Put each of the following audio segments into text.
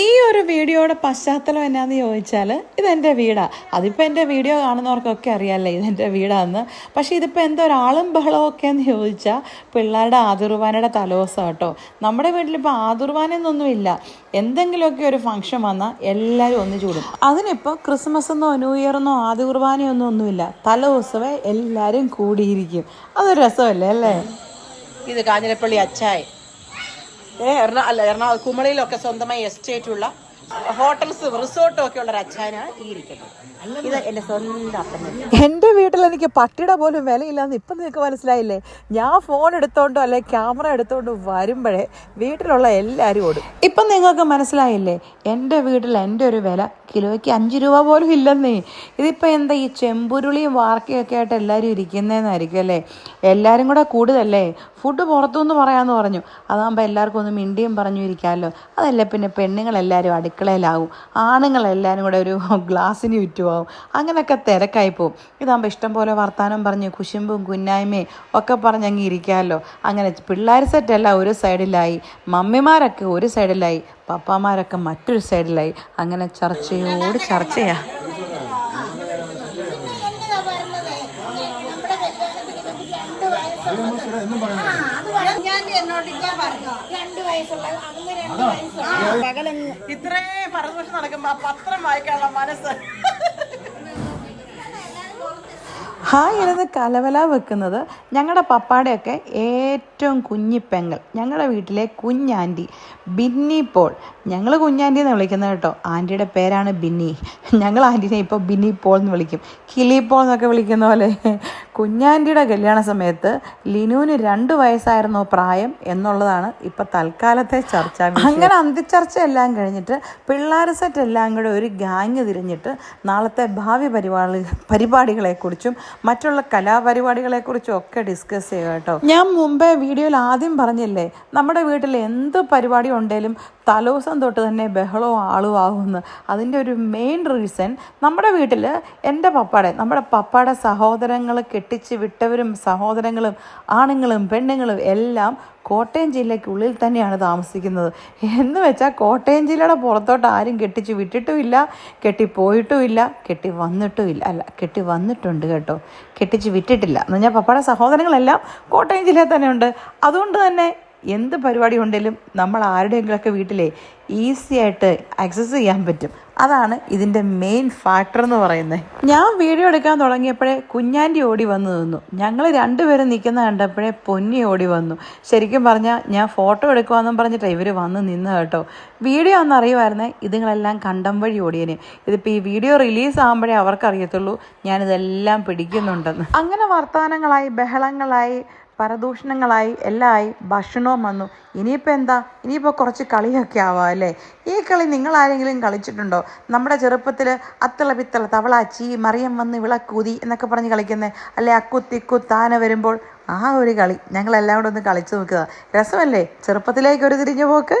ഈ ഒരു വീഡിയോയുടെ പശ്ചാത്തലം എന്നാന്ന് ചോദിച്ചാൽ ഇതെന്റെ വീടാണ് അതിപ്പോൾ എന്റെ വീഡിയോ കാണുന്നവർക്കൊക്കെ അറിയാമല്ലേ ഇതെന്റെ വീടാന്ന്. പക്ഷേ ഇതിപ്പോൾ എന്തോ ഒരാളും ബഹളവും ഒക്കെ എന്ന് ചോദിച്ചാൽ പിള്ളേരുടെ ആതുർവാനയുടെ തലോസം കേട്ടോ. നമ്മുടെ വീട്ടിലിപ്പോൾ ആതുർവാനെന്നൊന്നുമില്ല എന്തെങ്കിലുമൊക്കെ ഒരു ഫംഗ്ഷൻ വന്നാൽ എല്ലാവരും ഒന്നിച്ചു കൂടും. അതിനിപ്പോൾ ക്രിസ്മസ് എന്നോ ന്യൂ ഇയർ എന്നോ ആദ്യ കുർബാനയൊന്നും ഒന്നുമില്ല. തലേദിവസമേ എല്ലാവരും കൂടിയിരിക്കും. അതൊരു രസമല്ലേ അല്ലേ? ഇത് കാഞ്ഞിരപ്പള്ളി അച്ചായ എറണാ അല്ല എറണാകുളം കുമളിയിലൊക്കെ സ്വന്തമായി എസ്റ്റേറ്റ് ഉള്ള ഹോട്ടൽസ് റിസോർട്ടും ഒക്കെ ഉള്ള ഒരു അച്ഛനാണ് ഈ ഇരിക്കുന്നത്. ഇത് എന്റെ സ്വന്തം അപ്പൻ എന്റെ വീട്ടിൽ എനിക്ക് പട്ടിയുടെ പോലും വിലയില്ലാന്ന് ഇപ്പം നിങ്ങൾക്ക് മനസ്സിലായില്ലേ? ഞാൻ ഫോൺ എടുത്തോണ്ടോ അല്ലെ ക്യാമറ എടുത്തോണ്ടോ വരുമ്പോഴേ വീട്ടിലുള്ള എല്ലാവരും ഓടും. ഇപ്പം നിങ്ങൾക്ക് മനസ്സിലായില്ലേ? എന്റെ വീട്ടിൽ എന്റെ ഒരു വില കിലോയ്ക്ക് അഞ്ച് രൂപ പോലും ഇല്ലെന്നേ. ഇതിപ്പോൾ എന്താ ഈ ചെമ്പുരുളിയും വാർക്കയും ഒക്കെ ആയിട്ട് എല്ലാവരും ഇരിക്കുന്നതെന്നായിരിക്കും അല്ലേ? എല്ലാവരും കൂടെ കൂടുതലല്ലേ? ഫുഡ് പുറത്തുനിന്ന് പറയാമെന്ന് പറഞ്ഞു. അതാകുമ്പോൾ എല്ലാവർക്കും ഒന്ന് മിണ്ടിയും പറഞ്ഞു ഇരിക്കാമല്ലോ അതല്ല പിന്നെ പെണ്ണുങ്ങളെല്ലാവരും അടുക്കളയിലാവും. ആണുങ്ങളെല്ലാവരും കൂടെ ഒരു ഗ്ലാസ്സിന് ചുറ്റുമാവും. അങ്ങനെയൊക്കെ തിരക്കായി പോവും. ഇതാകുമ്പോൾ ഇഷ്ടം പോലെ വർത്താനം പറഞ്ഞ് കുശുമ്പും കുന്നായ്മയും ഒക്കെ പറഞ്ഞ് അങ്ങ് ഇരിക്കാമല്ലോ അങ്ങനെ പിള്ളേർ സെറ്റെല്ലാം ഒരു സൈഡിലായി. മമ്മിമാരൊക്കെ ഒരു സൈഡിലായി. പപ്പാമാരൊക്കെ മറ്റൊരു സൈഡിലായി. അങ്ങനെ ചർച്ചയോട് ചർച്ചയാ. ഞാൻ എന്നോട് ഞാൻ പറഞ്ഞു രണ്ട് വയസ്സുള്ള അന്ന് രണ്ട് വയസ്സുള്ള പകലങ്ങ് ഇത്രയും പരദൂഷണം നടക്കുമ്പോ ആ പത്രം വായിക്കാനുള്ള മനസ്സ് ഹായ് ഇരുന്ന് കലവല വെക്കുന്നത് ഞങ്ങളുടെ പപ്പാടെയൊക്കെ ഏറ്റവും കുഞ്ഞിപ്പെങ്ങൾ ഞങ്ങളുടെ വീട്ടിലെ കുഞ്ഞാന്റി ബിന്നി പോൾ. ഞങ്ങൾ കുഞ്ഞാന്റി എന്ന് വിളിക്കുന്നത് കേട്ടോ. ആന്റിയുടെ പേരാണ് ബിന്നി. ഞങ്ങൾ ആന്റിനെ ഇപ്പോൾ ബിന്നി പോൾ എന്ന് വിളിക്കും. കിളി പോൾ എന്നൊക്കെ വിളിക്കുന്ന പോലെ. കുഞ്ഞാന്റിയുടെ കല്യാണ സമയത്ത് ലിനുവിന് രണ്ട് വയസ്സായിരുന്നോ പ്രായം എന്നുള്ളതാണ് ഇപ്പം തൽക്കാലത്തെ ചർച്ച അങ്ങനെ അന്തിച്ചർച്ച എല്ലാം കഴിഞ്ഞിട്ട് പിള്ളേർ സെറ്റ് എല്ലാം കൂടെ ഒരു ഗാങ് തിരിഞ്ഞിട്ട് നാളത്തെ ഭാവി പരിപാടി പരിപാടികളെക്കുറിച്ചും മറ്റുള്ള കലാപരിപാടികളെക്കുറിച്ചും ഒക്കെ ഡിസ്കസ് ചെയ്യുക കേട്ടോ. ഞാൻ മുമ്പേ വീഡിയോയിൽ ആദ്യം പറഞ്ഞില്ലേ നമ്മുടെ വീട്ടിൽ എന്ത് പരിപാടി ഉണ്ടെങ്കിലും തലോസം തൊട്ട് തന്നെ ബഹളവും ആളും ആകുമെന്ന് അതിന്റെ ഒരു മെയിൻ റീസൺ നമ്മുടെ വീട്ടിൽ എന്റെ പപ്പാടെ നമ്മുടെ പപ്പാടെ സഹോദരങ്ങൾ കെട്ടിച്ച് വിട്ടവരും സഹോദരങ്ങളും ആണുങ്ങളും പെണ്ണുങ്ങളും എല്ലാം കോട്ടയം ജില്ലയ്ക്കുള്ളിൽ തന്നെയാണ് താമസിക്കുന്നത്. എന്ന് വെച്ചാൽ കോട്ടയം ജില്ലയുടെ പുറത്തോട്ട് ആരും കെട്ടിച്ച് വിട്ടിട്ടുമില്ല കെട്ടിപ്പോയിട്ടുമില്ല കെട്ടി വന്നിട്ടുമില്ല. അല്ല കെട്ടി വന്നിട്ടുണ്ട് കേട്ടോ. കെട്ടിച്ച് വിട്ടിട്ടില്ല. എന്ന് പറഞ്ഞാൽ പപ്പയുടെ സഹോദരങ്ങളെല്ലാം കോട്ടയം ജില്ലയിൽ തന്നെ ഉണ്ട് അതുകൊണ്ട് തന്നെ എന്ത് പരിപാടി ഉണ്ടെങ്കിലും നമ്മൾ ആരുടെയെങ്കിലുമൊക്കെ വീട്ടിലെ ഈസി ആയിട്ട് ആക്സസ് ചെയ്യാൻ പറ്റും. അതാണ് ഇതിന്റെ മെയിൻ ഫാക്ടർ എന്ന് പറയുന്നത്. ഞാൻ വീഡിയോ എടുക്കാൻ തുടങ്ങിയപ്പോഴേ കുഞ്ഞാന്റെ ഓടി വന്നു നിന്നു. ഞങ്ങൾ രണ്ടുപേരും നിൽക്കുന്ന കണ്ടപ്പോഴേ പൊന്നി ഓടി വന്നു. ശരിക്കും പറഞ്ഞാൽ ഞാൻ ഫോട്ടോ എടുക്കുവാന്നും പറഞ്ഞിട്ട് ഇവർ വന്ന് നിന്ന് കേട്ടോ. വീഡിയോ ഒന്ന് അറിയുമായിരുന്നേ ഇതുങ്ങളെല്ലാം കണ്ടം വഴി ഓടിയന്. ഇതിപ്പോൾ ഈ വീഡിയോ റിലീസ് ആകുമ്പോഴേ അവർക്കറിയത്തുള്ളൂ ഞാനിതെല്ലാം പിടിക്കുന്നുണ്ടെന്ന്. അങ്ങനെ വർത്തമാനങ്ങളായി ബഹളങ്ങളായി പരദൂഷണങ്ങളായി എല്ലാമായി ഭക്ഷണവും വന്നു. ഇനിയിപ്പോൾ എന്താ? ഇനിയിപ്പോൾ കുറച്ച് കളിയൊക്കെ ആവാം അല്ലേ? ഈ കളി നിങ്ങൾ ആരെങ്കിലും കളിച്ചിട്ടുണ്ടോ? നമ്മുടെ ചെറുപ്പത്തിൽ അത്തള പിത്തള തവളാച്ചി മറിയം വന്ന് വിളക്കൂതി എന്നൊക്കെ പറഞ്ഞ് കളിക്കുന്നത് അല്ലെ? അക്കുത്തിക്കു താന വരുമ്പോൾ ആ ഒരു കളി. ഞങ്ങളെല്ലാം കൂടെ ഒന്ന് കളിച്ചു നോക്കുക. രസമല്ലേ? ചെറുപ്പത്തിലേക്ക് ഒരു തിരിഞ്ഞു പോക്ക്.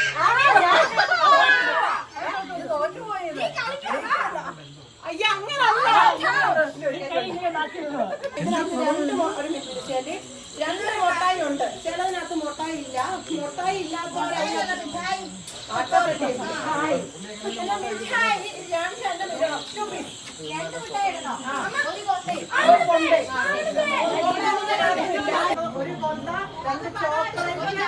രണ്ട് മുട്ടായി ഉണ്ട് ചിലതിനകത്ത് മുട്ടായി ഇല്ല മുട്ടായി ഇല്ലാത്തവരതിനകത്ത് ഒരു കൊന്ത രണ്ട് ചോക്ലേറ്റ്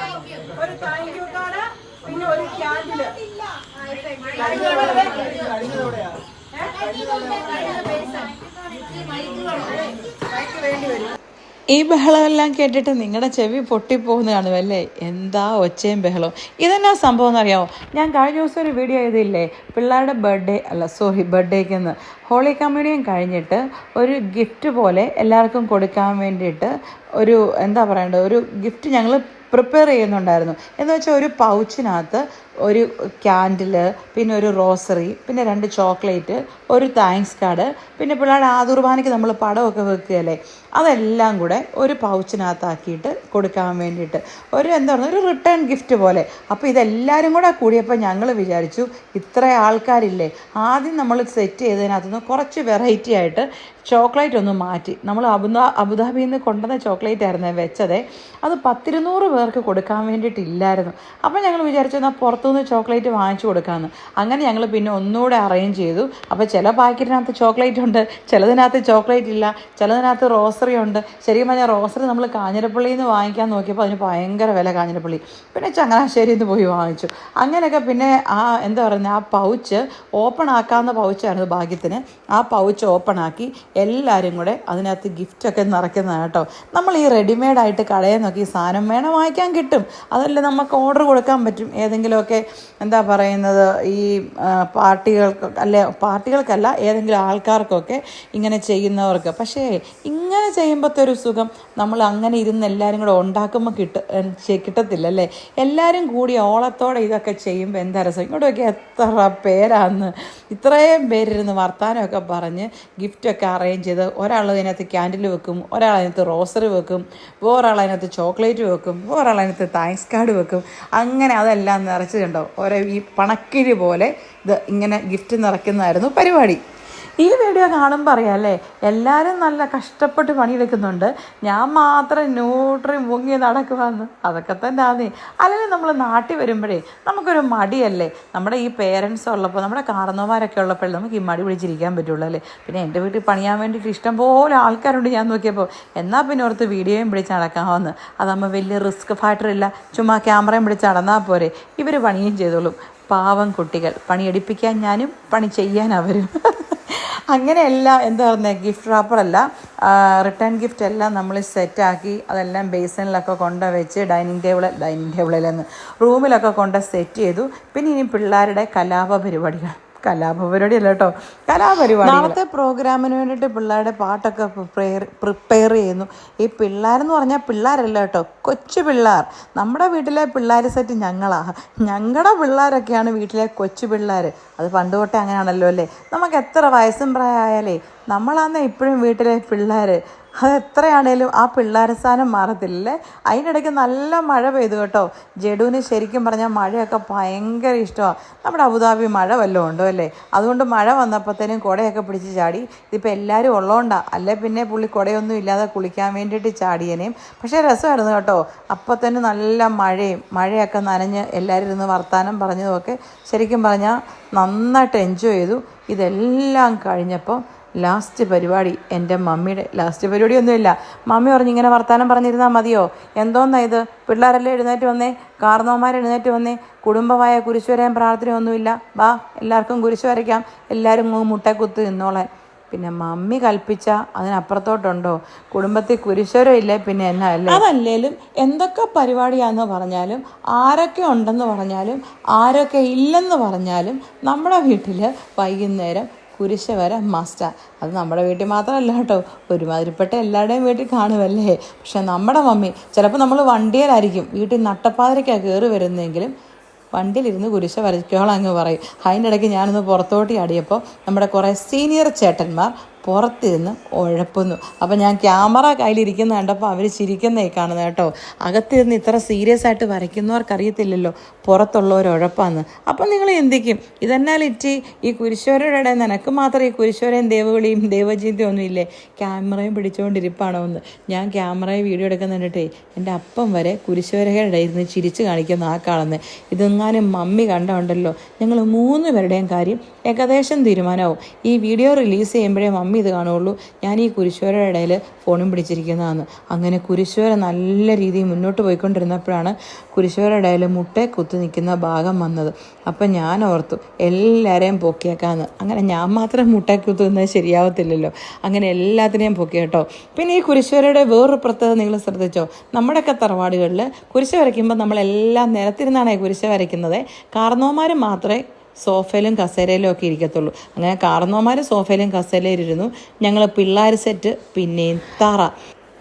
ഒരു താങ്ക് യു കാർഡ് പിന്നെ ഒരു ക്യാൻഡിൽ വരും ഈ ബഹളമെല്ലാം കേട്ടിട്ട് നിങ്ങളുടെ ചെവി പൊട്ടിപ്പോകുന്നതാണ് അല്ലേ എന്താ ഒച്ചയും ബഹളവും? ഇതെന്നാ സംഭവം എന്നറിയാമോ ഞാൻ കഴിഞ്ഞ ദിവസം ഒരു വീഡിയോ ചെയ്തില്ലേ? പിള്ളേരുടെ ബർത്ത്ഡേ അല്ല സോറി ബർത്ത്ഡേക്കെന്ന് ഹോളി കമ്മ്യൂണിയൻ കഴിഞ്ഞിട്ട് ഒരു ഗിഫ്റ്റ് പോലെ എല്ലാവർക്കും കൊടുക്കാൻ വേണ്ടിയിട്ട് ഒരു എന്താ പറയണ്ടത് ഒരു ഗിഫ്റ്റ് ഞങ്ങൾ പ്രിപ്പയർ ചെയ്യുന്നുണ്ടായിരുന്നു. എന്ന് വെച്ചാൽ ഒരു പൗച്ചിനകത്ത് ഒരു ക്യാൻഡിൽ പിന്നെ ഒരു റോസറി പിന്നെ രണ്ട് ചോക്ലേറ്റ് ഒരു താങ്ക്സ് കാർഡ് പിന്നെ പിള്ളേരുടെ ആദുർബാനയ്ക്ക് നമ്മൾ പടമൊക്കെ വെക്കുകയല്ലേ? അതെല്ലാം കൂടെ ഒരു പൗച്ചിനകത്താക്കിയിട്ട് കൊടുക്കാൻ വേണ്ടിയിട്ട്. ഒരു എന്താ പറയുക ഒരു റിട്ടേൺ ഗിഫ്റ്റ് പോലെ. അപ്പോൾ ഇതെല്ലാവരും കൂടെ കൂടിയപ്പോൾ ഞങ്ങൾ വിചാരിച്ചു ഇത്ര ആൾക്കാരില്ലേ? ആദ്യം നമ്മൾ സെറ്റ് ചെയ്തതിനകത്തുനിന്ന് കുറച്ച് വെറൈറ്റി ആയിട്ട് ചോക്ലേറ്റ് ഒന്ന് മാറ്റി. നമ്മൾ അബുദാ അബുദാബിയിൽ നിന്ന് കൊണ്ടുവന്ന ചോക്ലേറ്റ് ആയിരുന്നു വെച്ചതേ. അത് പത്തിരുന്നൂറ് പേർക്ക് കൊടുക്കാൻ വേണ്ടിയിട്ടില്ലായിരുന്നു. അപ്പോൾ ഞങ്ങൾ വിചാരിച്ചു എന്നാൽ പുറത്തുനിന്ന് ചോക്ലേറ്റ് വാങ്ങിച്ചു കൊടുക്കാമെന്ന് അങ്ങനെ ഞങ്ങൾ പിന്നെ ഒന്നുകൂടെ അറേഞ്ച് ചെയ്തു. അപ്പോൾ ചില പാക്കറ്റിനകത്ത് ചോക്ലേറ്റ് ഉണ്ട് ചിലതിനകത്ത് ചോക്ലേറ്റ് ഇല്ല ചിലതിനകത്ത് റോസറി ഉണ്ട്. ശരിക്കും പറഞ്ഞാൽ റോസറി നമ്മൾ കാഞ്ഞിരപ്പള്ളിയിൽ നിന്ന് വാങ്ങിക്കാൻ നോക്കിയപ്പോൾ അതിന് ഭയങ്കര വില കാഞ്ഞിരപ്പള്ളി. പിന്നെ ചങ്ങനാശ്ശേരിയിൽ നിന്ന് പോയി വാങ്ങിച്ചു. അങ്ങനെയൊക്കെ പിന്നെ ആ എന്താ പറയുന്നത് ആ പൗച്ച് ഓപ്പൺ ആക്കാവുന്ന പൗച്ചായിരുന്നു ഭാഗ്യത്തിന്. ആ പൗച്ച് ഓപ്പൺ ആക്കി എല്ലാവരും കൂടെ അതിനകത്ത് ഗിഫ്റ്റൊക്കെ നിറയ്ക്കുന്നതാണ് കേട്ടോ. നമ്മൾ ഈ റെഡിമെയ്ഡായിട്ട് കടയിൽ നോക്കി സാധനം വേണം വാങ്ങിക്കാൻ കിട്ടും. അതല്ലേ നമുക്ക് ഓർഡർ കൊടുക്കാൻ പറ്റും. ഏതെങ്കിലുമൊക്കെ എന്താ പറയുന്നത് ഈ പാർട്ടികൾക്ക് അല്ലെ പാർട്ടികൾക്കല്ല ഏതെങ്കിലും ആൾക്കാർക്കൊക്കെ ഇങ്ങനെ ചെയ്യുന്നവർക്ക്. പക്ഷേ ഇങ്ങനെ ചെയ്യുമ്പോഴത്തെ ഒരു സുഖം നമ്മൾ അങ്ങനെ ഇരുന്ന് എല്ലാവരും കൂടെ ഉണ്ടാക്കുമ്പോൾ കിട്ട കിട്ടത്തില്ല അല്ലേ? എല്ലാവരും കൂടി ഓളത്തോടെ ഇതൊക്കെ ചെയ്യുമ്പോൾ എന്താ രസം? ഇങ്ങോട്ടൊക്കെ എത്ര പേരാന്ന്. ഇത്രയും പേരിരുന്ന് വർത്താനമൊക്കെ പറഞ്ഞ് ഗിഫ്റ്റൊക്കെ അറേഞ്ച് ചെയ്ത് ഒരാൾ അതിനകത്ത് ക്യാൻഡിൽ വെക്കും ഒരാൾ അതിനകത്ത് റോസറി വെക്കും വേറൊരാൾ അതിനകത്ത് ചോക്ലേറ്റ് വെക്കും വേറൊരാൾ അതിനകത്ത് താങ്ക്സ് കാർഡ് വെക്കും. അങ്ങനെ അതെല്ലാം നിറച്ചിട്ടുണ്ടോ ഓരോ ഈ പണക്കിഴി പോലെ ഇത് ഇങ്ങനെ ഗിഫ്റ്റ് നിറയ്ക്കുന്നതായിരുന്നു പരിപാടി. ഈ വീഡിയോ കാണുമ്പോൾ അറിയാം അല്ലേ? എല്ലാവരും നല്ല കഷ്ടപ്പെട്ട് പണിയെടുക്കുന്നുണ്ട്. ഞാൻ മാത്രം ന്യൂട്രി മുങ്ങി നടക്കുവാന്ന്. അതൊക്കെ തന്നെ ആന്നേ. അല്ലെങ്കിൽ നമ്മൾ നാട്ടിൽ വരുമ്പോഴേ നമുക്കൊരു മടിയല്ലേ? നമ്മുടെ ഈ പേരൻസ് ഉള്ളപ്പോൾ നമ്മുടെ കാർന്നോമാരൊക്കെ ഉള്ളപ്പോഴേ നമുക്ക് ഈ മടി പിടിച്ചിരിക്കാൻ പറ്റുള്ളൂ അല്ലേ? പിന്നെ എന്റെ വീട്ടിൽ പണിയാൻ വേണ്ടിയിട്ട് ഇഷ്ടംപോലെ ആൾക്കാരുണ്ട് ഞാൻ നോക്കിയപ്പോൾ എന്നാൽ പിന്നെ ഓർത്ത് വീഡിയോയും പിടിച്ച് നടക്കാമെന്ന് അതാകുമ്പോൾ വലിയ റിസ്ക് ഫാക്ടർ ഇല്ല. ചുമ്മാ ക്യാമറയും പിടിച്ച് നടന്നാൽ പോരെ. ഇവർ പണിയും ചെയ്തോളും. പാവം കുട്ടികൾ. പണിയെടുപ്പിക്കാൻ ഞാനും പണി ചെയ്യാൻ അവരും. അങ്ങനെയല്ല എന്താ പറഞ്ഞത് ഗിഫ്റ്റ് റാപ്പറല്ല റിട്ടേൺ ഗിഫ്റ്റ് എല്ലാം നമ്മൾ സെറ്റാക്കി അതെല്ലാം ബേസിനിലൊക്കെ കൊണ്ട് വെച്ച് ഡൈനിങ് ടേബിൾ ഡൈനിങ് ടേബിളിൽ നിന്ന് റൂമിലൊക്കെ കൊണ്ട് സെറ്റ് ചെയ്തു. പിന്നെ ഇനി പിള്ളേരുടെ കലാപ പരിപാടികൾ. കലാപരിപാടി അല്ല കേട്ടോ. കലാപരിപാടി നാളത്തെ പ്രോഗ്രാമിന് വേണ്ടിയിട്ട് പിള്ളേരുടെ പാട്ടൊക്കെ പ്രിപ്പയർ പ്രിപ്പയർ ചെയ്യുന്നു. ഈ പിള്ളേരെന്ന് പറഞ്ഞാൽ പിള്ളേരല്ല കേട്ടോ കൊച്ചു പിള്ളേർ. നമ്മുടെ വീട്ടിലെ പിള്ളേർ സെറ്റ് ഞങ്ങളാ. ഞങ്ങളുടെ പിള്ളേരൊക്കെയാണ് വീട്ടിലെ കൊച്ചു പിള്ളേർ അത് പണ്ട് തൊട്ടേ അങ്ങനെയാണല്ലോ അല്ലേ? നമുക്ക് എത്ര വയസ്സും പ്രായമായാലേ? നമ്മളാന്ന് ഇപ്പോഴും വീട്ടിലെ പിള്ളേർ എത്രയാണേലും ആ പിള്ളേർ സ്ഥാനം മാറത്തില്ലേ അതിനിടയ്ക്ക് നല്ല മഴ പെയ്തു കേട്ടോ. ജഡുവിന് ശരിക്കും പറഞ്ഞാൽ മഴയൊക്കെ ഭയങ്കര ഇഷ്ടമാണ് നമ്മുടെ അബുദാബി മഴ വല്ലതും ഉണ്ടോ അല്ലേ? അതുകൊണ്ട് മഴ വന്നപ്പോഴത്തേനും കുടയൊക്കെ പിടിച്ച് ചാടി. ഇതിപ്പോൾ എല്ലാവരും ഉള്ളതുകൊണ്ടാണ് അല്ലേ പിന്നെ പുള്ളി കുടയൊന്നും ഇല്ലാതെ കുളിക്കാൻ വേണ്ടിയിട്ട് ചാടിയനേയും പക്ഷേ രസമായിരുന്നു കേട്ടോ. അപ്പോൾ തന്നെ നല്ല മഴയും മഴയൊക്കെ നനഞ്ഞ് എല്ലാവരും ഇരുന്ന് വർത്തമാനം പറഞ്ഞതുമൊക്കെ ശരിക്കും പറഞ്ഞാൽ നന്നായിട്ട് എൻജോയ് ചെയ്തു. ഇതെല്ലാം കഴിഞ്ഞപ്പോൾ ലാസ്റ്റ് പരിപാടി എന്റെ മമ്മിയുടെ ലാസ്റ്റ് പരിപാടി ഒന്നുമില്ല മമ്മി പറഞ്ഞു ഇങ്ങനെ വർത്താനം പറഞ്ഞിരുന്നാൽ മതിയോ? എന്തോന്നാ ഇത്? പിള്ളേരെല്ലാം എഴുന്നേറ്റ് വന്നേ? കാർന്നോമാർ എഴുന്നേറ്റ് വന്നേ? കുടുംബമായ കുരിശ് വരാൻ പ്രാർത്ഥനയൊന്നുമില്ല. വാ എല്ലാവർക്കും കുരിശ് വരയ്ക്കാം. എല്ലാവരും മുട്ടക്കുത്ത് നിന്നോളാൻ. പിന്നെ മമ്മി കൽപ്പിച്ച അതിനപ്പുറത്തോട്ടുണ്ടോ? കുടുംബത്തിൽ കുരിശോരം ഇല്ലേ? പിന്നെ എന്നാ അല്ലേ? അതല്ലേലും എന്തൊക്കെ പരിപാടിയാന്ന് പറഞ്ഞാലും ആരൊക്കെ ഉണ്ടെന്ന് പറഞ്ഞാലും ആരൊക്കെ ഇല്ലെന്ന് പറഞ്ഞാലും നമ്മുടെ വീട്ടിൽ വൈകുന്നേരം കുരിശ വര മസ്റ്റാ അത് നമ്മുടെ വീട്ടിൽ മാത്രമല്ല കേട്ടോ. ഒരുമാതിരിപ്പെട്ട എല്ലാവരുടെയും വീട്ടിൽ കാണുമല്ലേ പക്ഷെ നമ്മുടെ മമ്മി ചിലപ്പോൾ നമ്മൾ വണ്ടിയിലായിരിക്കും. വീട്ടിൽ നട്ടപ്പാതിരയ്ക്കാണ് കയറി വരുന്നതെങ്കിലും വണ്ടിയിലിരുന്ന് കുരിശ വരയ്ക്കോളം അങ്ങ് പറയും. അതിന്റെ ഇടയ്ക്ക് ഞാനൊന്ന് പുറത്തോട്ട് ആടിയപ്പോൾ നമ്മുടെ കുറേ സീനിയർ ചേട്ടന്മാർ പുറത്തിരുന്ന് ഉഴപ്പുന്നു അപ്പം ഞാൻ ക്യാമറ കയ്യിലിരിക്കുന്ന കണ്ടപ്പോൾ അവർ ചിരിക്കുന്നേ കാണുന്നത് കേട്ടോ. അകത്തിരുന്ന് ഇത്ര സീരിയസ് ആയിട്ട് വരയ്ക്കുന്നവർക്കറിയത്തില്ലല്ലോ. പുറത്തുള്ളവർ ഉഴപ്പാന്ന് അപ്പം നിങ്ങൾ എന്തിക്കും ഇതെന്നാൽ ഇറ്റി ഈ കുരിശോരയുടെ നിനക്ക് മാത്രമേ ഈ കുരിശോരയും ദേവവിളിയും ദേവജീവിതം ഒന്നും ഇല്ലേ? ക്യാമറയും പിടിച്ചുകൊണ്ടിരിപ്പാണോ എന്ന്. ഞാൻ ക്യാമറയെ വീഡിയോ എടുക്കുന്ന കണ്ടിട്ടേ എന്റെ അപ്പം വരെ കുരിശോരയുടെ ഇരുന്ന് ചിരിച്ച് കാണിക്കുന്ന ആ കാണുന്നത് ഇതെങ്ങാനും മമ്മി കണ്ടുണ്ടല്ലോ. ഞങ്ങൾ മൂന്ന് പേരുടെയും കാര്യം ഏകദേശം തീരുമാനമാവും. ഈ വീഡിയോ റിലീസ് ചെയ്യുമ്പോഴേ മമ്മി ഇത് കാണുള്ളൂ ഞാൻ ഈ കുരിശോരയുടെ ഇടയിൽ ഫോണും പിടിച്ചിരിക്കുന്നതാണ്. അങ്ങനെ കുരിശോര നല്ല രീതിയിൽ മുന്നോട്ട് പോയിക്കൊണ്ടിരുന്നപ്പോഴാണ് കുരിശോരയുടെ ഇടയിൽ മുട്ടേ കുത്തി നിൽക്കുന്ന ഭാഗം വന്നത്. അപ്പം ഞാൻ ഓർത്തു എല്ലാവരെയും പൊക്കിയേക്കാന്ന്. അങ്ങനെ ഞാൻ മാത്രം മുട്ടേ കുത്തു നിന്നത് ശരിയാവത്തില്ലല്ലോ. അങ്ങനെ എല്ലാത്തിനെയും പൊക്കി കേട്ടോ. പിന്നെ ഈ കുരിശോരയുടെ വേറൊരു പ്രത്യേകത നിങ്ങൾ ശ്രദ്ധിച്ചോ? നമ്മുടെയൊക്കെ തറവാടുകളിൽ കുരിശ് വരയ്ക്കുമ്പോൾ നമ്മളെല്ലാം നിരത്തിരുന്നാണ് കുരിശ് വരയ്ക്കുന്നത്. കാർന്നോമാർ മാത്രമേ സോഫയിലും കസേരയിലും ഒക്കെ ഇരിക്കത്തുള്ളൂ. അങ്ങനെ കാർന്നോമാർ സോഫയിലും കസേരയിലും ഇരുന്നു ഞങ്ങൾ പിള്ളേർ സെറ്റ് പിന്നെയും തറ.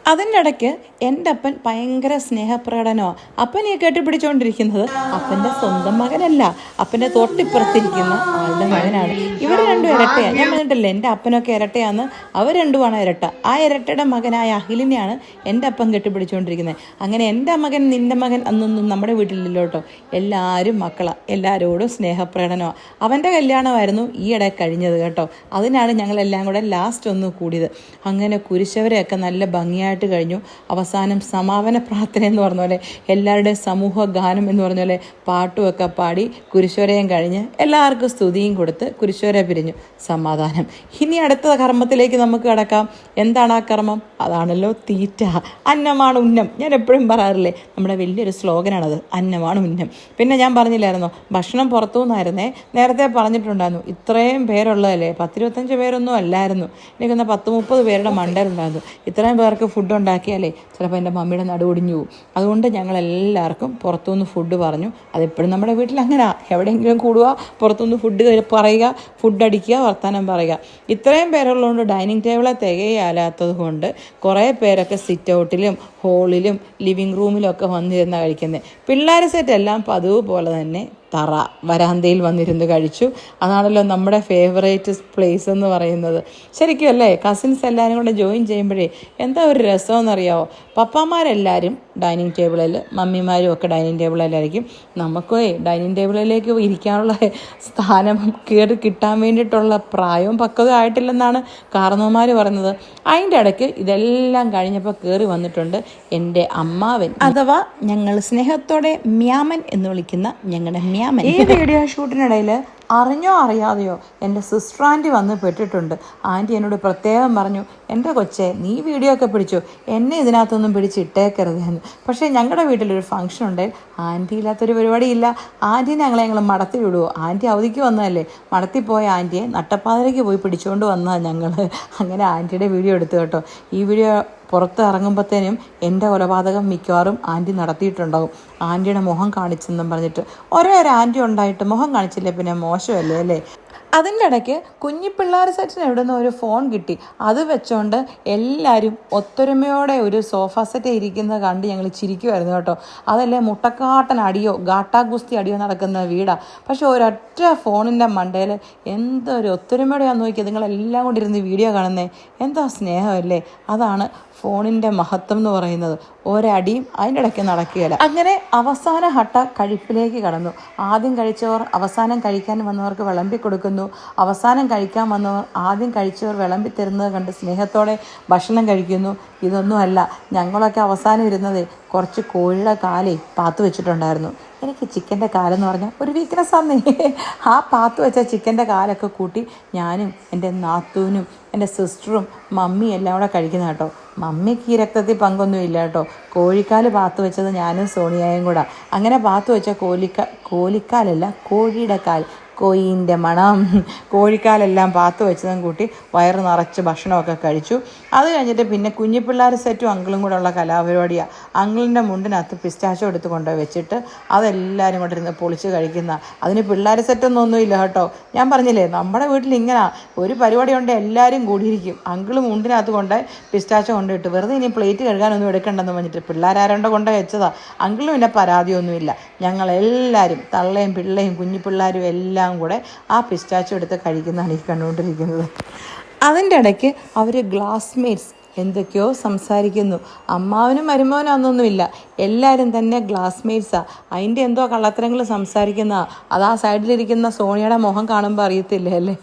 അതിന്റെ ഇടയ്ക്ക് എന്റെ അപ്പൻ ഭയങ്കര സ്നേഹപ്രകടനമാണ് അപ്പൻ ഈ കെട്ടിപ്പിടിച്ചുകൊണ്ടിരിക്കുന്നത് അപ്പന്റെ സ്വന്തം മകനല്ല. അപ്പന്റെ തൊട്ടിപ്പുറത്തിരിക്കുന്ന ആളുടെ മകനാണ്. ഇവർ രണ്ടും ഇരട്ടയാണ് ഞാൻ പറഞ്ഞിട്ടില്ലേ എന്റെ അപ്പനൊക്കെ ഇരട്ടയാന്ന്? അവർ രണ്ടുമാണ് ഇരട്ട. ആ ഇരട്ടയുടെ മകനായ അഖിലിനെയാണ് എന്റെ അപ്പൻ കെട്ടിപ്പിടിച്ചുകൊണ്ടിരിക്കുന്നത് അങ്ങനെ എന്റെ മകൻ നിന്റെ മകൻ അന്നൊന്നും നമ്മുടെ വീട്ടിലില്ലോ കേട്ടോ എല്ലാവരും മക്കളാണ് എല്ലാവരോടും സ്നേഹപ്രകടനമാണ് അവന്റെ കല്യാണമായിരുന്നു ഈയിടെ കഴിഞ്ഞത് കേട്ടോ. അതിനാണ് ഞങ്ങളെല്ലാം കൂടെ ലാസ്റ്റ് ഒന്ന് കൂടിയത്. അങ്ങനെ കുരിശവരെയൊക്കെ നല്ല ഭംഗിയായിട്ട് കഴിഞ്ഞു. അവസാനം സമാപന പ്രാർത്ഥന എന്ന് പറഞ്ഞ പോലെ എല്ലാവരുടെയും സമൂഹ ഗാനം എന്ന് പറഞ്ഞ പോലെ പാട്ടുമൊക്കെ പാടി കുരിശോരയും കഴിഞ്ഞ് എല്ലാവർക്കും സ്തുതിയും കൊടുത്ത് കുരിശോര പിരിഞ്ഞു. സമാധാനം. ഇനി അടുത്ത കർമ്മത്തിലേക്ക് നമുക്ക് കിടക്കാം. എന്താണ് ആ കർമ്മം? അതാണല്ലോ തീറ്റ. അന്നമാണ് ഉന്നം. ഞാൻ എപ്പോഴും പറയാറില്ലേ നമ്മുടെ വലിയൊരു സ്ലോഗനാണത് അന്നമാണ് ഉന്നം. പിന്നെ ഞാൻ പറഞ്ഞില്ലായിരുന്നോ ഭക്ഷണം പുറത്തു നിന്നായിരുന്നേ നേരത്തെ പറഞ്ഞിട്ടുണ്ടായിരുന്നു ഇത്രയും പേരുള്ളതല്ലേ പത്തിരുപത്തഞ്ച് പേരൊന്നും അല്ലായിരുന്നു. എനിക്കൊന്ന് പത്ത് മുപ്പത് പേരുടെ മണ്ടരുണ്ടായിരുന്നു. ഇത്രയും പേർക്ക് ഫുഡ് ഉണ്ടാക്കിയാലേ ചിലപ്പോൾ എന്റെ മമ്മിയുടെ നടുവൊടിഞ്ഞു പോകും അതുകൊണ്ട് ഞങ്ങളെല്ലാവർക്കും പുറത്തുനിന്ന് ഫുഡ് പറഞ്ഞു. അതെപ്പോഴും നമ്മുടെ വീട്ടിൽ അങ്ങനെ. എവിടെയെങ്കിലും കൂടുക പുറത്തുനിന്ന് ഫുഡ് പറയുക ഫുഡ് അടിക്കുക വർത്തമാനം പറയുക. ഇത്രയും പേരുള്ളതുകൊണ്ട് ഡൈനിങ് ടേബിളെ തികയാലാത്തത് കൊണ്ട് കുറേ പേരൊക്കെ സിറ്റ് ഔട്ടിലും ഹോളിലും ലിവിങ് റൂമിലും ഒക്കെ വന്നിരുന്ന കഴിക്കുന്നത് പിള്ളേർ സെറ്റ് എല്ലാം പതിവ് പോലെ തന്നെ തറ വരാന്തയിൽ വന്നിരുന്ന് കഴിച്ചു. അതാണല്ലോ നമ്മുടെ ഫേവറേറ്റ് പ്ലേസ് എന്ന് പറയുന്നത്. ശരിക്കും അല്ലേ? കസിൻസ് എല്ലാവരും കൂടെ ജോയിൻ ചെയ്യുമ്പോഴേ എന്താ ഒരു രസമെന്നറിയാമോ പപ്പാമാരെല്ലാവരും ഡൈനിങ് ടേബിളിൽ മമ്മിമാരും ഒക്കെ ഡൈനിങ് ടേബിളിലായിരിക്കും നമുക്കേ ഡൈനിങ് ടേബിളിലേക്ക് ഇരിക്കാനുള്ള സ്ഥാനം കയറി കിട്ടാൻ വേണ്ടിയിട്ടുള്ള പ്രായവും പക്വതയും ആയിട്ടില്ലെന്നാണ് കാരണവന്മാർ പറയുന്നത്. അതിന്റെ ഇടയ്ക്ക് ഇതെല്ലാം കഴിഞ്ഞപ്പോൾ കയറി വന്നിട്ടുണ്ട് എന്റെ അമ്മാവൻ. അഥവാ ഞങ്ങൾ സ്നേഹത്തോടെ മ്യാമൻ എന്ന് വിളിക്കുന്ന ഞങ്ങളുടെ മ്യാമൻ ഈ വീഡിയോ ഷൂട്ടിനിടയിൽ അറിഞ്ഞോ അറിയാതെയോ എന്റെ സിസ്റ്റർ ആന്റി വന്ന് പെട്ടിട്ടുണ്ട്. ആന്റി എന്നോട് പ്രത്യേകം പറഞ്ഞു എന്റെ കൊച്ചെ നീ വീഡിയോ ഒക്കെ പിടിച്ചു? എന്നെ ഇതിനകത്തൊന്നും പിടിച്ചിട്ടേക്കരുത് എന്ന്. പക്ഷേ ഞങ്ങളുടെ വീട്ടിലൊരു ഫംഗ്ഷൻ ഉണ്ട്. ആന്റി ഇല്ലാത്തൊരു പരിപാടിയില്ല. ആന്റി ഞങ്ങളെ ഞങ്ങൾ മടത്തി വിടുവോ? ആന്റി അവധിക്ക് വന്നതല്ലേ? മടത്തി പോയ ആന്റിയെ നട്ടപ്പാതിലേക്ക് പോയി പിടിച്ചുകൊണ്ട് വന്നതാണ് ഞങ്ങൾ അങ്ങനെ ആന്റിയുടെ വീഡിയോ എടുത്തു കേട്ടോ. ഈ വീഡിയോ പുറത്ത് ഇറങ്ങുമ്പോഴത്തേനും എന്റെ കൊലപാതകം മിക്കവാറും ആന്റി നടത്തിയിട്ടുണ്ടാകും ആന്റിയുടെ മുഖം കാണിച്ചെന്നും പറഞ്ഞിട്ട് ഒരേ ഒരു ആന്റി ഉണ്ടായിട്ട് മുഖം കാണിച്ചില്ലേ? പിന്നെ മോശമല്ലേ അല്ലേ? അതിന്റെ ഇടയ്ക്ക് കുഞ്ഞി പിള്ളേർ സെറ്റിന് എവിടെ നിന്ന് ഒരു ഫോൺ കിട്ടി. അത് വെച്ചോണ്ട് എല്ലാവരും ഒത്തൊരുമയോടെ ഒരു സോഫ സെറ്റ് ഇരിക്കുന്നത് കണ്ട് ഞങ്ങൾ ചിരിക്കുമായിരുന്നു കേട്ടോ. അതല്ലേ മുട്ടക്കാട്ടൻ അടിയോ ഗാട്ടാ ഗുസ്തി അടിയോ നടക്കുന്ന വീടാ. പക്ഷെ ഒരൊറ്റ ഫോണിന്റെ മണ്ടയിൽ എന്തൊരു ഒത്തൊരുമയോടെയാന്ന് നോക്കിയത്. നിങ്ങളെല്ലാം കൊണ്ടിരുന്ന് വീഡിയോ കാണുന്നേ. എന്താ സ്നേഹമല്ലേ? അതാണ് ഫോണിന്റെ മഹത്വം എന്ന് പറയുന്നത്. ഒരടിയും അതിന്റെ ഇടയ്ക്ക് നടക്കുകയില്ല. അങ്ങനെ അവസാന ഹട്ട കഴിപ്പിലേക്ക് കടന്നു. ആദ്യം കഴിച്ചവർ അവസാനം കഴിക്കാൻ വന്നവർക്ക് വിളമ്പി കൊടുക്കുന്നു. അവസാനം കഴിക്കാൻ വന്നവർ ആദ്യം കഴിച്ചവർ വിളമ്പി തരുന്നത് കണ്ട് സ്നേഹത്തോടെ ഭക്ഷണം കഴിക്കുന്നു. ഇതൊന്നുമല്ല ഞങ്ങളൊക്കെ അവസാനം ഇരുന്നത് കുറച്ച് കോഴിയുടെ കാലേ പാത്ത് വെച്ചിട്ടുണ്ടായിരുന്നു. എനിക്ക് ചിക്കന്റെ കാലെന്ന് പറഞ്ഞാൽ ഒരു വീക്ക്നെസ് ആന്നേ. ആ പാത്ത് വെച്ച ചിക്കന്റെ കാലൊക്കെ കൂട്ടി ഞാനും എന്റെ നാത്തൂനും എന്റെ സിസ്റ്ററും മമ്മിയും എല്ലാം കൂടെ കഴിക്കുന്ന കേട്ടോ. മമ്മിക്ക് ഈ രക്തത്തിൽ പങ്കൊന്നും ഇല്ല കേട്ടോ. കോഴിക്കാൽ പാത്ത് വെച്ചത് ഞാനും സോണിയായും കൂടെ. അങ്ങനെ പാത്ത് വെച്ച കോലിക്ക കോലിക്കാലല്ല കോഴിയുടെ കാൽ. കോയിന്റെ മണം. കോഴിക്കാലെല്ലാം പാത്ത് വെച്ചതും കൂട്ടി വയറ് നിറച്ച് ഭക്ഷണമൊക്കെ കഴിച്ചു. അത് കഴിഞ്ഞിട്ട് പിന്നെ കുഞ്ഞിപ്പിള്ളേർ സെറ്റും അങ്കിളും കൂടെ ഉള്ള കലാപരിപാടിയാണ് അങ്കിളിന്റെ മുണ്ടിനകത്ത് പിസ്റ്റാച്ചോ എടുത്ത് കൊണ്ടുപോയി വെച്ചിട്ട് അതെല്ലാവരും കൂടെ ഇരുന്ന് പൊളിച്ച് കഴിക്കുന്ന. അതിന് പിള്ളേർ സെറ്റൊന്നും ഒന്നുമില്ല കേട്ടോ. ഞാൻ പറഞ്ഞില്ലേ നമ്മുടെ വീട്ടിൽ ഇങ്ങനെ. ഒരു പരിപാടി ഉണ്ട് എല്ലാവരും കൂടിയിരിക്കും. അങ്കിൾ മുണ്ടിനകത്ത് കൊണ്ട് പിസ്റ്റാച്ചോ കൊണ്ടിട്ട് വെറുതെ ഇനി പ്ലേറ്റ് കഴുകാനൊന്നും എടുക്കണ്ടെന്ന് പറഞ്ഞിട്ട് പിള്ളേരാരോണ്ട് കൊണ്ട് വെച്ചതാണ് അങ്കിളും പിന്നെ പരാതിയൊന്നുമില്ല. ഞങ്ങളെല്ലാവരും തള്ളയും പിള്ളയും കുഞ്ഞു പിള്ളേരും എല്ലാം കൂടെ ആ പിസ്റ്റാച്ചോ എടുത്ത് കഴിക്കുന്നതാണ് ഈ കണ്ടുകൊണ്ടിരിക്കുന്നത്. അതിന്റെ ഇടയ്ക്ക് അവർ ഗ്ലാസ്മേറ്റ്സ് എന്തൊക്കെയോ സംസാരിക്കുന്നു. അമ്മാവനും മരുമോനൊന്നൊന്നുമില്ല എല്ലാവരും തന്നെ ഗ്ലാസ്മേറ്റ്സാണ് അതിന്റെ എന്തോ കള്ളത്തരങ്ങൾ സംസാരിക്കുന്ന അത് ആ സൈഡിലിരിക്കുന്ന സോണിയുടെ മുഖം കാണുമ്പോൾ അറിയത്തില്ലേ അല്ലേ?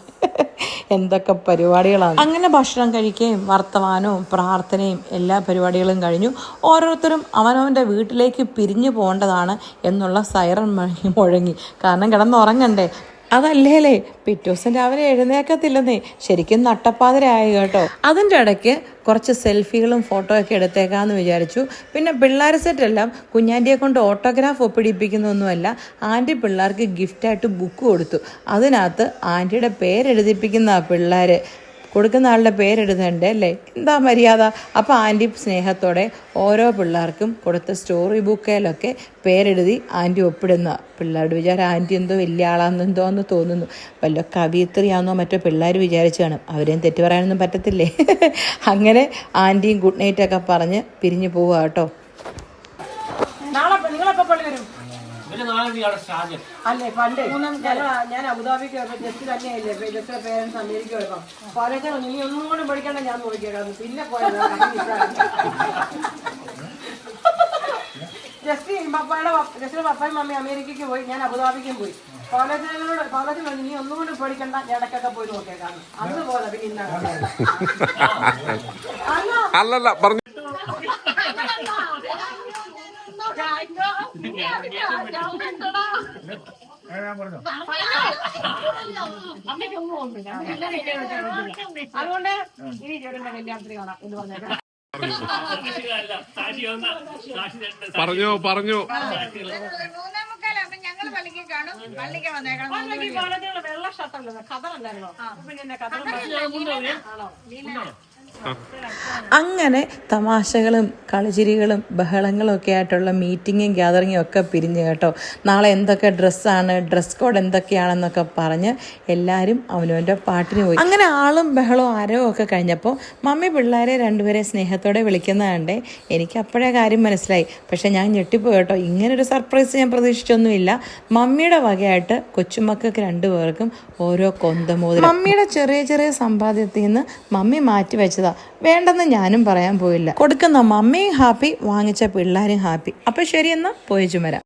എന്തൊക്കെ പരിപാടികളാണ്. അങ്ങനെ ഭക്ഷണം കഴിക്കുകയും വർത്തമാനവും പ്രാർത്ഥനയും എല്ലാ പരിപാടികളും കഴിഞ്ഞു. ഓരോരുത്തരും അവനവന്റെ വീട്ടിലേക്ക് പിരിഞ്ഞു പോകേണ്ടതാണ് എന്നുള്ള സൈറൻ മുഴങ്ങി. കാരണം കിടന്നുറങ്ങണ്ടേ. അതല്ലേലേ? പിറ്റേ ദിവസം രാവിലെ എഴുന്നേക്കത്തില്ലെന്നേ. ശരിക്കും നട്ടപ്പാതിരായി കേട്ടോ. അതിന്റെ ഇടയ്ക്ക് കുറച്ച് സെൽഫികളും ഫോട്ടോ ഒക്കെ എടുത്തേക്കാന്ന് വിചാരിച്ചു. പിന്നെ പിള്ളേർ സെറ്റെല്ലാം കുഞ്ഞാന്റിയെ കൊണ്ട് ഓട്ടോഗ്രാഫ് ഒപ്പിടിപ്പിക്കുന്നൊന്നുമല്ല ആന്റി പിള്ളേർക്ക് ഗിഫ്റ്റായിട്ട് ബുക്ക് കൊടുത്തു. അതിനകത്ത് ആന്റിയുടെ പേരെഴുതിപ്പിക്കുന്ന പിള്ളേർ കൊടുക്കുന്ന ആളുടെ പേരെടുന്നുണ്ട് അല്ലേ? എന്താ മര്യാദ? അപ്പോൾ ആന്റി സ്നേഹത്തോടെ ഓരോ പിള്ളേർക്കും കൊടുത്ത സ്റ്റോറി ബുക്കിലൊക്കെ പേരെഴുതി ആന്റി ഒപ്പിടുന്ന പിള്ളേരുടെ വിചാരം ആന്റി എന്തോ വലിയ ആളാണെന്നെന്തോ എന്ന് തോന്നുന്നു. വല്ല കവിയത്രിയാണെന്നോ മറ്റോ പിള്ളേർ വിചാരിച്ചു കാണും. അവരെയും തെറ്റു പറയാനൊന്നും പറ്റത്തില്ലേ? അങ്ങനെ ആന്റിയും ഗുഡ് നൈറ്റൊക്കെ പറഞ്ഞ് പിരിഞ്ഞു പോവുക കേട്ടോ. നാളെ നിങ്ങളെപ്പോ പള്ളി വരും? അല്ലേ പണ്ട് ഞാൻ അബുദാബി അബുദാബിക്ക് ജസ്റ്റ് തന്നെയല്ലേ ജസ്റ്റ് പേരൻസ് അമേരിക്ക വരുമ്പോ കോളേജ് നീ ഒന്നും കൂടെ പഠിക്കണ്ട ഞാൻ നോക്കിയേക്കാം പിന്നെ ജസ്റ്റ് പപ്പയുടെ ജസ്റ്റ് പപ്പയും മമ്മി അമേരിക്കയ്ക്ക് പോയി ഞാൻ അബുദാബിക്കും പോയി. കോളേജിനോട് കോളേജിൽ പറഞ്ഞു നീ ഒന്നും കൂടെ പഠിക്കണ്ട ഇടയ്ക്കൊക്കെ പോയി നോക്കിയേക്കാം അന്ന് പോലെ പിന്നെ അല്ലല്ല പറഞ്ഞു. അതുകൊണ്ട് ഇനി ചേട്ടന്റെ കല്യാണത്തിന് കാണാം എന്ന് പറഞ്ഞേക്കാം പറഞ്ഞു പറഞ്ഞു ഞങ്ങൾ പള്ളിക്ക് കാണും പള്ളിക്ക് വന്നേക്കണം വെള്ള ഷർട്ടല്ലോ പിന്നെ കഥ കഥറും ആണോ? അങ്ങനെ തമാശകളും കളിചിരികളും ബഹളങ്ങളും ഒക്കെ ആയിട്ടുള്ള മീറ്റിങ്ങും ഗ്യാതറിങ്ങും ഒക്കെ പിരിഞ്ഞ് കേട്ടോ. നാളെ എന്തൊക്കെ ഡ്രസ്സാണ് ഡ്രസ് കോഡ് എന്തൊക്കെയാണെന്നൊക്കെ പറഞ്ഞ് എല്ലാവരും അവനവന്റെ പാട്ടിന് പോയി. അങ്ങനെ ആളും ബഹളവും ആരോ ഒക്കെ കഴിഞ്ഞപ്പോൾ മമ്മി പിള്ളേരെ രണ്ടുപേരെ സ്നേഹത്തോടെ വിളിക്കുന്ന കണ്ടേ എനിക്ക് അപ്പോഴേ കാര്യം മനസ്സിലായി. പക്ഷേ ഞാൻ ഞെട്ടിപ്പോയി കേട്ടോ. ഇങ്ങനൊരു സർപ്രൈസ് ഞാൻ പ്രതീക്ഷിച്ചൊന്നുമില്ല. മമ്മിയുടെ വകയായിട്ട് കൊച്ചുമക്കൾക്ക് രണ്ടുപേർക്കും ഓരോ കൊന്തമോതിരം. മമ്മിയുടെ ചെറിയ ചെറിയ സമ്പാദ്യത്തിൽ നിന്ന് മമ്മി മാറ്റി വെച്ചതാ വേണ്ടെന്ന് ഞാനും പറയാൻ പോയില്ല. കൊടുക്കുന്ന മമ്മിയും ഹാപ്പി വാങ്ങിച്ച പിള്ളേരും ഹാപ്പി. അപ്പോൾ ശരിയെന്നാ എന്നാൽ ചുമരാം.